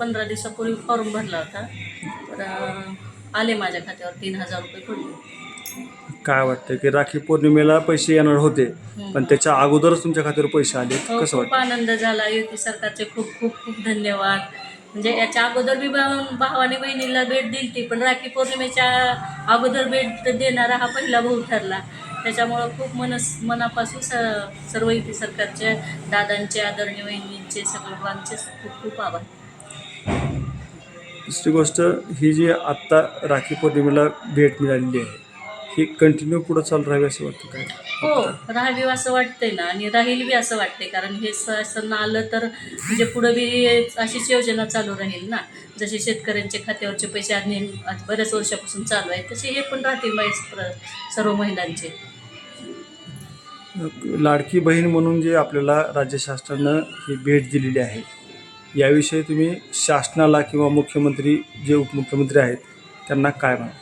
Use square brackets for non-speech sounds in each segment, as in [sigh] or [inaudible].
पंधरा दिवसापूर्वी फॉर्म भरला होता. तर अं, आले माझ्या खात्यावर तीन हजार रुपये पडले काय वाटतं की राखी पौर्णिमेला पैसे येणार होते पण त्याच्या अगोदरच तुमच्या खात्यावर पैसे आले हो कसं खूप वाटतं आनंद झाला. युती सरकारचे खूप खूप खूप धन्यवाद. म्हणजे याच्या अगोदर बी भाव- भावाने बहिणीला भेट दिली ती पण राखी पौर्णिमेच्या अगोदर भेट देणारा हा पहिला भाऊ ठरला. त्याच्यामुळं खूप मनस मनापासून स सर्व युती सरकारचे दादांचे आदरणीय बहिणींचे सर्वांचे खूप खूप आभार. दुसरी गोष्ट ही जी आत्ता राखी पौर्णिमेला भेट मिळालेली आहे ही कंटिन्यू पुढं चालू राहावी असं वाटतं काय? हो राहावी असं वाटतंय ना आणि राहील बी असं वाटतंय कारण हे शासन आलं तर म्हणजे पुढं बी अशीच योजना चालू राहील ना. जसे शेतकऱ्यांचे खात्यावरचे पैसे आज बऱ्याच वर्षापासून चालू आहे तसे हे पण राहतील सर्व महिलांचे. लाडकी बहीण म्हणून जे आपल्याला राज्य शासनानं ही भेट दिलेली आहे याविषयी तुम्ही शासनाला किंवा मुख्यमंत्री जे उपमुख्यमंत्री आहेत त्यांना काय म्हणा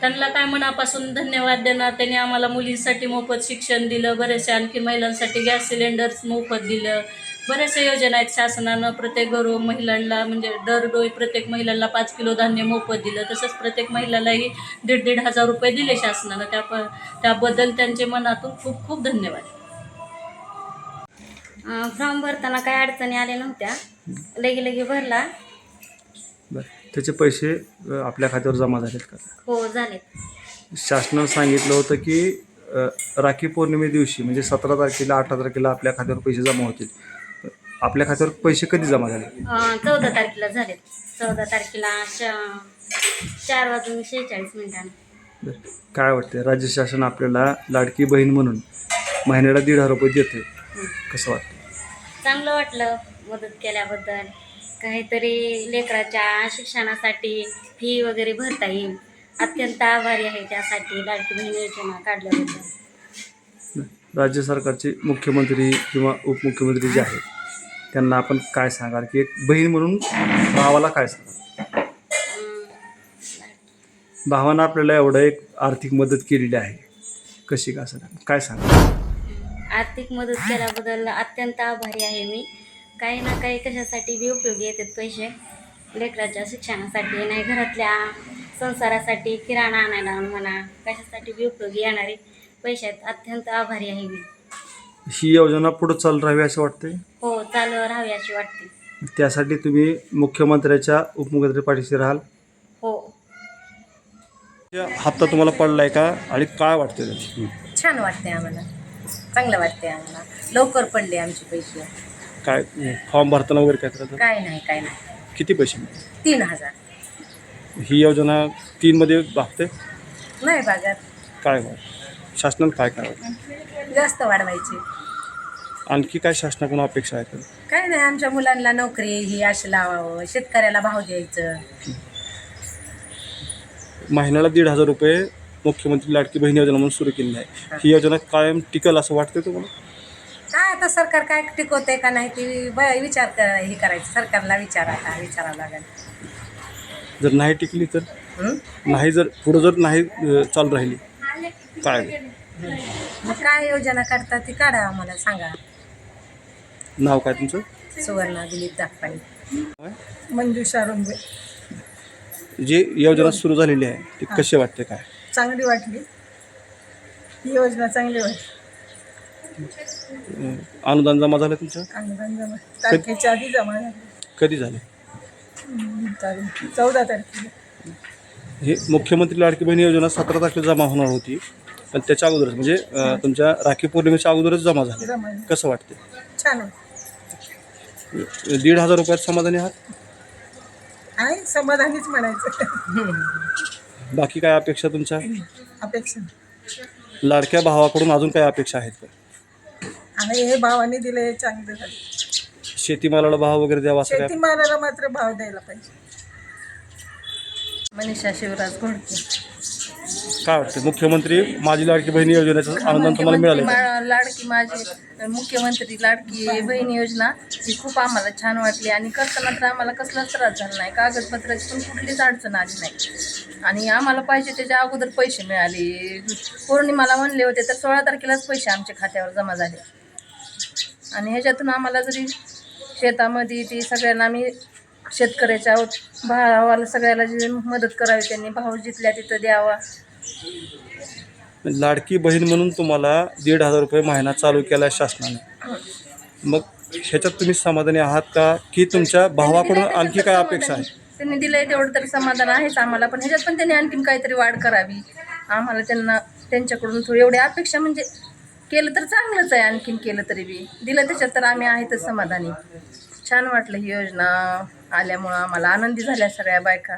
त्यांना काय मनापासून धन्यवाद देणार? त्यांनी आम्हाला मुलींसाठी मोफत शिक्षण दिलं बरेचसे आणखी महिलांसाठी गॅस सिलेंडर्स मोफत दिलं. बऱ्याचशा योजना आहेत शासनानं प्रत्येक घरो महिलांना म्हणजे दरडोई प्रत्येक महिलांना पाच किलो धान्य मोफत दिलं. तसंच प्रत्येक महिलालाही दीड दीड हजार रुपये दिले शासनानं. त्या प त्याबद्दल त्यांचे मनातून खूप खूप धन्यवाद. फॉर्म भरताना काही अडचणी आल्या नव्हत्या. लगे लगे भरला. बरं. त्याचे पैसे अ, आपल्या खात्यावर जमा झालेत का? हो झाले शासनानं सांगितलं होतं की अ, राखी पौर्णिमे दिवशी म्हणजे सतरा तारखेला अठरा तारखेला आपल्या खात्यावर पैसे जमा होतील. आपल्या खात्यावर पैसे कधी जमा झाले? चौदा तारखेला झाले चौदा तारखेला चार वाजून शेहेचाळीस मिनिटांनी. बरं. काय वाटतं राज्य शासन आपल्याला लाडकी बहीण म्हणून महिन्याला दीड हजार रुपये देते कसं वाटतं चांगलं वाटलं मदत केल्याबद्दल. काहीतरी लेकराच्या शिक्षणासाठी फी वगैरे भरता येईल. अत्यंत आभारी आहे त्यासाठी लाडकी बहीण योजना काढल्याबद्दल. राज्य सरकारचे मुख्यमंत्री किंवा उपमुख्यमंत्री जे आहेत त्यांना आपण काय सांगाल? की एक बहीण म्हणून भावाला काय सांगाल? भावानं आपल्याला एवढं एक आर्थिक मदत केलेली आहे. कशी का सर काय सांगा आर्थिक मदत केल्याबद्दल अत्यंत आभारी आहे मी. काही ना काही कशासाठी बी उपयोगी येतात पैसे. लेकराच्या शिक्षणासाठी नाही घरातल्या संसारासाठी किराणा आणायला म्हणा कशासाठी बी उपयोगी येणारे पैसे आहेत. अत्यंत आभारी आहे मी. ही योजना पुढं चालू राहावी असं वाटतंय? हो चालू राहावी अशी वाटते. त्यासाठी तुम्ही मुख्यमंत्र्याच्या उपमुख्यमंत्री पाठीशी राहाल? हो. हप्ता तुम्हाला पडलाय का? आणि काय वाटतं त्याची छान वाटते आम्हाला. चांगलं वाटते आम्हाला. लवकर पडले आमचे पैसे. काय फॉर्म भरताना वगैरे काय करायचं काय नाही काय नाही. किती पैसे मिळतात? तीन हजार. ही योजना तीनमध्ये भागते? नाही बाजार काय व्हावं शासनानं काय करावं? जास्त वाढवायचे. आणखी काय शासनाकडून अपेक्षा आहेत? काय नाही आमच्या मुलांना नोकरी ही अशी लावावं. शेतकऱ्याला भाव द्यायचं. महिन्याला दीड हजार रुपये मुख्यमंत्री लाडकी बहीण योजना म्हणून सुरू केलेली आहे. ही योजना कायम टिकल असं वाटतं तुम्हाला? काय आता सरकार काय टिकवते का नाही ते ब विचार कर हे करायचं. सरकारला विचारा विचारावं लागेल. जर नाही टिकली तर? हं? नाही जर पुढं जर नाही अं, चालू राहिली काय? मग काय योजना काढतात ती काढा आम्हाला सांगा. नाव काय तुमचं? सुवर्णा दिलीप दाखवाणी मंजुषा रुंबे. जी योजना सुरू झालेली आहे ती कशी वाटते काय? चांगली वाटली. ही योजना चांगली वाटली. अनुदान जमा झालं तुमचं? अनुदान जमा. तारखेच्या आधी जमा झाली. कधी झालं? चौदा तारखेला. हे मुख्यमंत्री लाडकी बहीण योजना सतरा तारखेला जमा होणार होती. पण त्याच्या अगोदरच म्हणजे तुमच्या राखी पौर्णिमेच्या अगोदरच जमा झाली. कसं वाटते छान. दीड हजार रुपयात समाधानी आहात? आहे समाधानीच म्हणायचं. [laughs] बाकी काय अपेक्षा तुमच्या? अपेक्षा. लाडक्या भावाकडून अजून काय अपेक्षा आहेत का? आणि हे भावाने दिले चांगले झाले. शेतीमालाला भाव वगैरे द्यावा असं काय? शेतीमालाला मात्र भाव द्यायला पाहिजे. मनीषा शिवराज घोडके. काय वाटतं? मुख्यमंत्री माझी लाडकी बहिणी योजनेचं अनुदान तुम्हाला मिळालं का? मा- लाडकी माझी मुख्यमंत्री लाडकी बहीण योजना ही खूप आम्हाला छान वाटली. आणि करताना तर आम्हाला कसलाच त्रास झाला नाही. कागदपत्राची पण कुठलीच अडचण आली नाही. आणि आम्हाला पाहिजे त्याच्या अगोदर पैसे मिळाले. पौर्णिमाला म्हणले होते तर सोळा तारखेलाच पैसे आमच्या खात्यावर जमा झाले. आणि ह्याच्यातून आम्हाला जरी शेतामध्ये ती सगळ्यांना आम्ही शेतकऱ्याच्या भावाला सगळ्याला जी मदत करावी त्यांनी. भाव जिथल्या तिथं द्यावा. लाडकी बहीण म्हणून तुम्हाला दीड हजार रुपये महिना चालू केला आहे शासनाने. मग ह्याच्यात तुम्ही समाधानी आहात का? की तुमच्या भावाकडून आणखी काय अपेक्षा आहे? त्यांनी दिलंय तेवढं तरी समाधान आहेच आम्हाला. पण ह्याच्यात पण त्यांनी आणखीन काहीतरी वाढ करावी. आम्हाला त्यांना त्यांच्याकडून थोडी एवढी अपेक्षा म्हणजे केलं तर चांगलंच आहे आणखीन केलं तरी बी. दिलं त्याच्यात तर आम्ही आहेतच समाधानी. छान वाटलं ही योजना. आल्यामुळं आम्हाला आनंदी झाल्या सगळ्या बायका.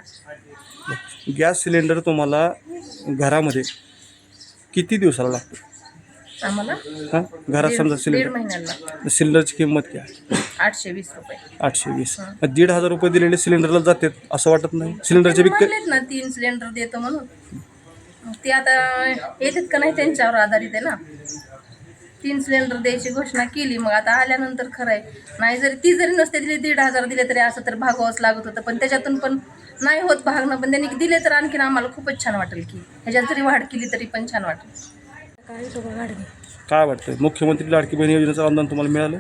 गॅस सिलेंडर तुम्हाला घरामध्ये किती दिवसाला लागतो? आम्हाला हां? घरात दीड समजा दीड सिलेंडर महिन्याला सिलेंडरची किंमत काय? आहे? आठशे वीस रुपये. आठशे वीस. मग दीड हजार रुपये दिलेले सिलेंडरला जातात असं वाटत नाही? सिलेंडरचे बी म्हणलेत ना तीन सिलेंडर देतो म्हणून. मग ते आता येतात का नाही त्यांच्यावर आधारित आहे ना? तीन सिलेंडर द्यायची घोषणा केली मग आता आल्यानंतर खरं आहे नाही जरी ती जरी नसते दिली दीड हजार दिले तरी असं तर भागावंच लागत होतं. पण त्याच्यातून पण नाही होत भागणं पण त्यांनी दिले तर आणखीन आम्हाला खूपच छान वाटेल की. ह्याच्यात जरी वाढ केली तरी पण छान वाटेल. काय वाटतं मुख्यमंत्री लाडकी बहीण योजनेचं अनुदान तुम्हाला मिळालं?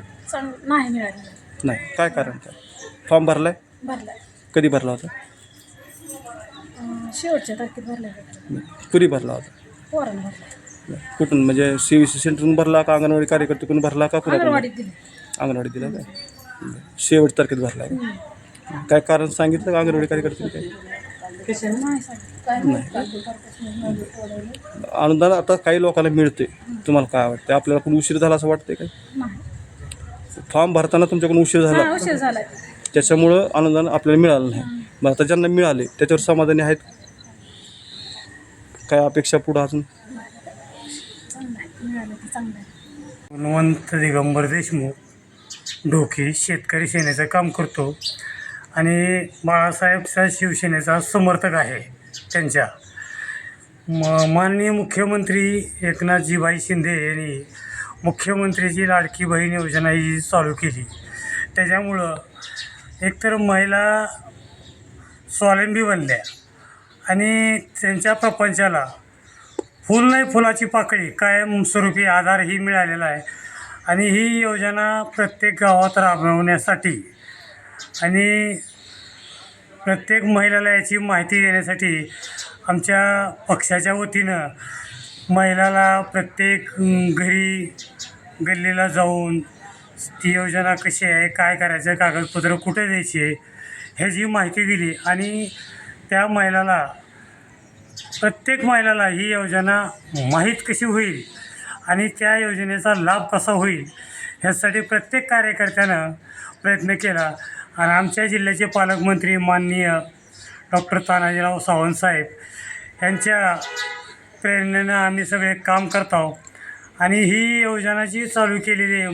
नाही मिळालेलं नाही. काय कारण काय फॉर्म भरलाय? भरलाय. कधी भरला होता? शेवटच्या तारखेत भरलाय. कुणी भरला होता? कुठून? म्हणजे सी व्ही सी सेंटरहून भरला का अंगणवाडी कार्यकर्तेकडून भरला का अंगणवाडीत दिले. अंगणवाडी दिला काय बरं. शेवट तारखेत भरला का? काय कारण सांगितलं का अंगणवाडी कार्यकर्ते काय नाही. सांगितलं अनुदान आता काही लोकांना मिळते तुम्हाला काय वाटतं आपल्याला कोण उशीर झाला असं वाटतंय काय नाही. फॉर्म भरताना तुमच्याकडून उशीर हा झाला उशीर झालाय त्याच्यामुळं अनुदान आपल्याला मिळालं नाही. मग आता ज्यांना मिळाले त्याच्यावर समाधानी आहेत? काय अपेक्षा पुढं अजून? मिळालं चांगलं आहे. गुणवंत दिगंबर देशमुख ढोकी शेतकरी सेनेचं काम करतो. आणि बाळासाहेबचा शिवसेनेचा समर्थक आहे त्यांच्या. म माननीय मुख्यमंत्री एकनाथजीभाई शिंदे यांनी मुख्यमंत्रीची लाडकी बहीण योजना ही चालू केली. त्याच्यामुळं एकतर महिला स्वावलंबी बनल्या आणि त्यांच्या प्रपंचाला फुल नाही फुलाची पाकळी. कायमस्वरूपी आधारही मिळालेला आहे. आणि ही योजना प्रत्येक गावात राबवण्यासाठी आणि प्रत्येक महिलाला याची माहिती देण्यासाठी आमच्या पक्षाच्या वतीनं महिलाला प्रत्येक घरी गल्लीला जाऊन ती योजना कशी आहे काय करायचं कागदपत्र कुठे द्यायची आहे ह्याची माहिती दिली. आणि त्या महिलाला प्रत्येक महिलाला ही योजना माहीत कशी होईल आणि त्या योजनेचा लाभ कसा होईल ह्यासाठी प्रत्येक कार्यकर्त्यानं प्रयत्न केला. आणि आमच्या जिल्ह्याचे पालकमंत्री माननीय डॉक्टर तानाजीराव सावंत साहेब यांच्या प्रेरणेनं आम्ही सगळे काम करत आहोत. आणि ही योजना जी चालू केलेली या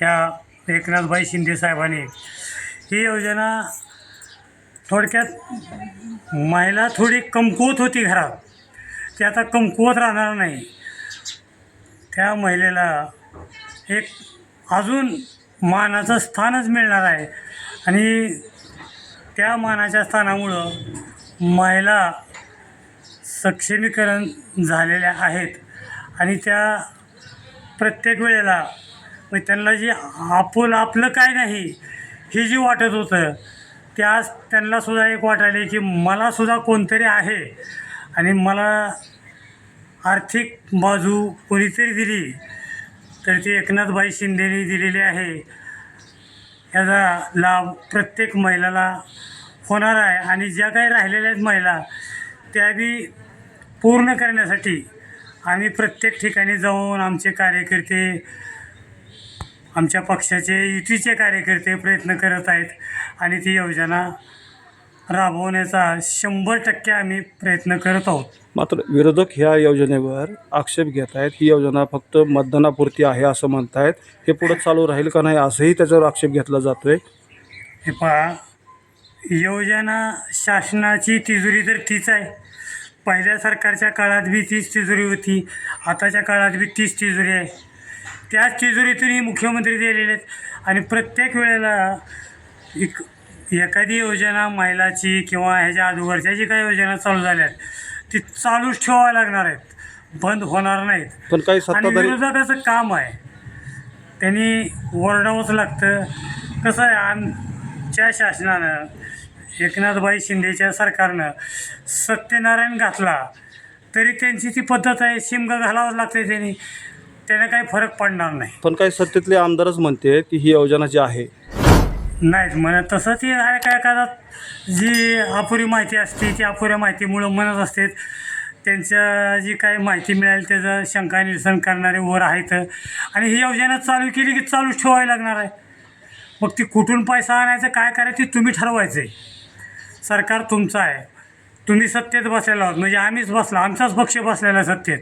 ह्या एकनाथभाई शिंदे साहेबांनी. ही योजना थोडक्यात महिला थोडी कमकुवत होती घरात. ती आता कमकुवत राहणार नाही. त्या महिलेला एक अजून मानाचं स्थानच मिळणार आहे. आणि त्या मानाच्या स्थानामुळं महिला सक्षमीकरण झालेल्या आहेत. आणि त्या प्रत्येक वेळेला मग त्यांना जी आपण आपलं काय नाही हे जी वाटत होतं त्यास त्यांनासुद्धा एक वाटायले की मलासुद्धा कोणतरी आहे. आणि मला आर्थिक बाजू कोणीतरी दिली तर ती एकनाथबाई शिंदेने दिलेली आहे. याचा लाभ प्रत्येक महिलाला होणार आहे. आणि ज्या काही राहिलेल्या आहेत महिला त्या बी पूर्ण करण्यासाठी आम्ही प्रत्येक ठिकाणी जाऊन आमचे कार्यकर्ते आमच्या पक्षाचे युतीचे कार्यकर्ते प्रयत्न करत आहेत आणि ती योजना राबवण्याचा शंभर टक्के आम्ही प्रयत्न करत आहोत. मात्र विरोधक ह्या योजनेवर आक्षेप घेत आहेत. ही योजना फक्त मतदानापुरती आहे असं म्हणतायत. हे पुढं चालू राहील का नाही असंही त्याच्यावर आक्षेप घेतला जातोय. हे पहा योजना शासनाची तिजोरी तर तीच आहे. पहिल्या सरकारच्या काळात बी तीच तिजोरी होती. आताच्या काळात बी तीच तिजोरी आहे. त्याच तिजोरीतूनही मुख्यमंत्री दिलेले आहेत आणि प्रत्येक वेळेला एक एखादी योजना महिलाची किंवा ह्याच्या अगोदरच्या जी काही योजना चालू झाल्या आहेत ती चालूच ठेवाव्या लागणार आहेत. बंद होणार नाहीत. पण काही आणि विरोधकाचं काम आहे. त्यांनी ओरडावंच लागतं. कसं आहे आम मागच्या शासनानं एकनाथबाई शिंदेच्या सरकारनं सत्यनारायण घातला तरी त्यांची ती पद्धत आहे शिमगा घालावंच लागते त्यांनी. त्याने काही फरक पडणार नाही. पण काही सत्तेतले आमदारच म्हणते की ही योजना जी आहे. नाहीत म्हणत तसं ती आहे काय एखादा जी अपुरी माहिती असते ती अपुऱ्या माहितीमुळं म्हणत असते. त्यांच्या जी काही माहिती मिळेल त्याचं शंका निरसन करणारे वर आहेत. आणि ही योजना चालू केली की चालूच ठेवावी लागणार आहे. मग ती कुठून पैसा आणायचं काय करायचं ते तुम्ही ठरवायचं आहे सरकार तुमचं आहे. तुम्ही सत्तेत बसलेला आहोत. म्हणजे आम्हीच बसला आमचाच पक्ष बसलेला सत्तेत.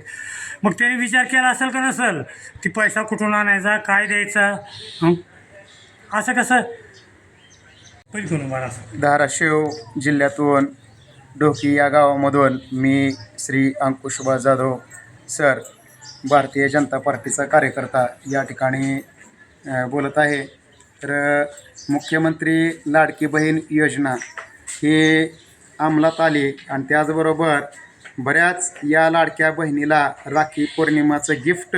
मग त्यांनी विचार केला असेल का नसेल? की पैसा कुठून आणायचा काय द्यायचा? असं कसं? पहिली धाराशिव जिल्ह्यातून डोकी या गावामधून मी श्री अंकुशबा जाधव सर भारतीय जनता पार्टीचा कार्यकर्ता या ठिकाणी बोलत आहे. तर मुख्यमंत्री लाडकी बहीण योजना ही अंमलात आली आणि त्याचबरोबर बऱ्याच या लाडक्या बहिणीला राखी पौर्णिमाचं गिफ्ट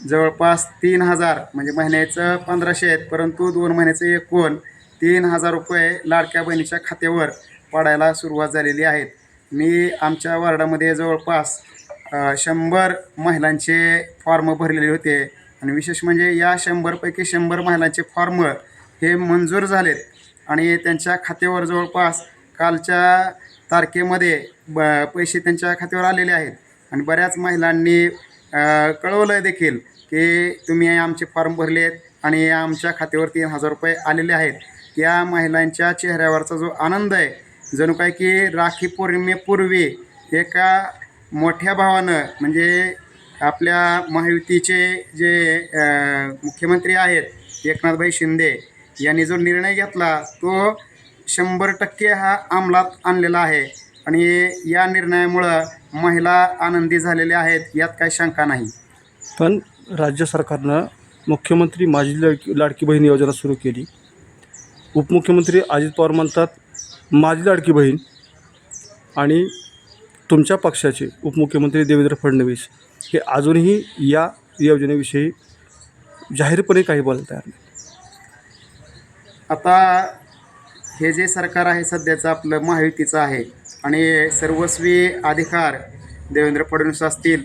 जवळपास तीन हजार म्हणजे महिन्याचं पंधराशे आहेत परंतु दोन महिन्याचं एकूण तीन हजार रुपये लाडक्या बहिणीच्या खात्यावर पडायला सुरुवात झालेली आहेत मी आमच्या वार्डामध्ये जवळपास शंभर महिलांचे फॉर्म भरलेले होते आणि विशेष म्हणजे या शंभरपैकी शंभर महिलांचे फॉर्म हे मंजूर झालेत आणि त्यांच्या खात्यावर जवळपास कालच्या तारखेमध्ये ब पैसे त्यांच्या खात्यावर आलेले आहेत. आणि बऱ्याच महिलांनी कळवलं आहे देखील की तुम्ही आमचे फॉर्म भरले आहेत आणि आमच्या खात्यावर तीन हजार रुपये आलेले आहेत. या महिलांच्या चेहऱ्यावरचा जो आनंद आहे जणू काय की राखी पौर्णिमेपूर्वी एका मोठ्या भावानं म्हणजे आपल्या महायुतीचे जे मुख्यमंत्री आहेत एकनाथभाई शिंदे यांनी जो निर्णय घेतला तो शंभर टक्के हा अंमलात आणलेला आहे. आणि या निर्णयामुळं महिला आनंदी झालेल्या आहेत यात काही शंका नाही. पण राज्य सरकारनं मुख्यमंत्री माझी लाडकी लाडकी बहीण योजना सुरू केली. उपमुख्यमंत्री अजित पवार म्हणतात माझी लाडकी बहीण आणि तुमच्या पक्षाचे उपमुख्यमंत्री देवेंद्र फडणवीस हे अजूनही या योजनेविषयी जाहीरपणे काही बोलत आता हे जे सरकार आहे सध्याचं आपलं महायुतीचं आहे आणि सर्वस्वी अधिकार देवेंद्र फडणवीस असतील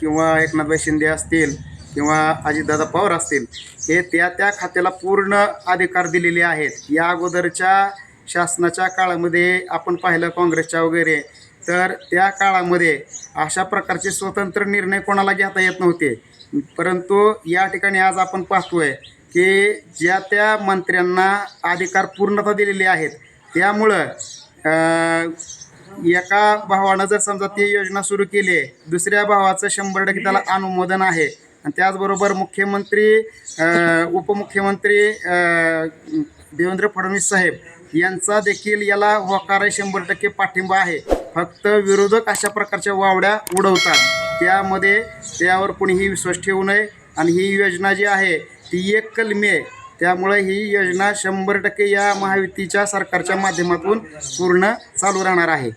किंवा एकनाथभाई शिंदे असतील किंवा अजितदादा पवार असतील हे त्या त्या खात्याला पूर्ण अधिकार दिलेले आहेत. या अगोदरच्या शासनाच्या काळामध्ये आपण पाहिलं काँग्रेसच्या वगैरे तर त्या काळामध्ये अशा प्रकारचे स्वतंत्र निर्णय कोणाला घेता येत नव्हते. परंतु या ठिकाणी आज आपण पाहतोय की ज्या त्या मंत्र्यांना अधिकार पूर्णता दिलेले आहेत. त्यामुळं एका भावानं जर समजा ती योजना सुरू केली आहे दुसऱ्या भावाचं शंभर टक्के त्याला अनुमोदन आहे. आणि त्याचबरोबर मुख्यमंत्री उपमुख्यमंत्री देवेंद्र फडणवीस साहेब यांचा देखील याला होकार आहे शंभर टक्के पाठिंबा आहे. फक्त विरोधक अशा प्रकारच्या वावड्या उडवतात. त्यामध्ये त्यावर कुणीही विश्वास ठेवू नये. आणि ही योजना जी आहे ती एक कलमी आहे. त्यामुळे ही योजना शंभर टक्के या महायुतीच्या सरकारच्या माध्यमातून पूर्ण चालू राहणार आहे.